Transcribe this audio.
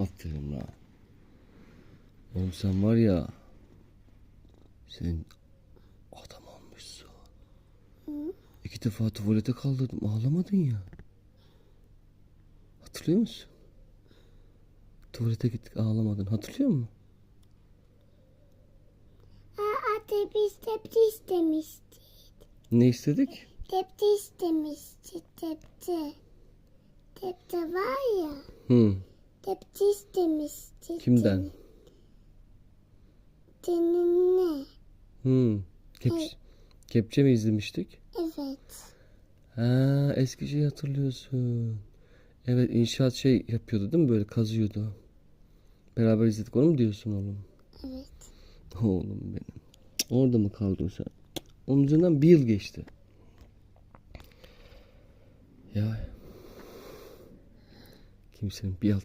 Aferin lan. Oğlum sen var ya. Sen adam olmuşsun. İki defa tuvalete kaldırdım. Ağlamadın ya. Hatırlıyor musun? Tuvalete gittik ağlamadın. Hatırlıyor musun? Aa, tepsi tepsi istemişti. Ne istedik? Tepsi istemişti. Tepsi. Tepsi var ya. Hı. Tepsi istemişti. Kimden? Seninle. Hı. Kepçe, kepçe mi izlemiştik? Evet. Ha, eski şeyi hatırlıyorsun. Evet, inşaat şey yapıyordu değil mi? Böyle kazıyordu. Beraber izledik. Onu mu diyorsun oğlum? Evet. Oğlum benim. Orada mı kaldın sen? Onun üzerinden bir yıl geçti. Ya. Kimsenin bir alt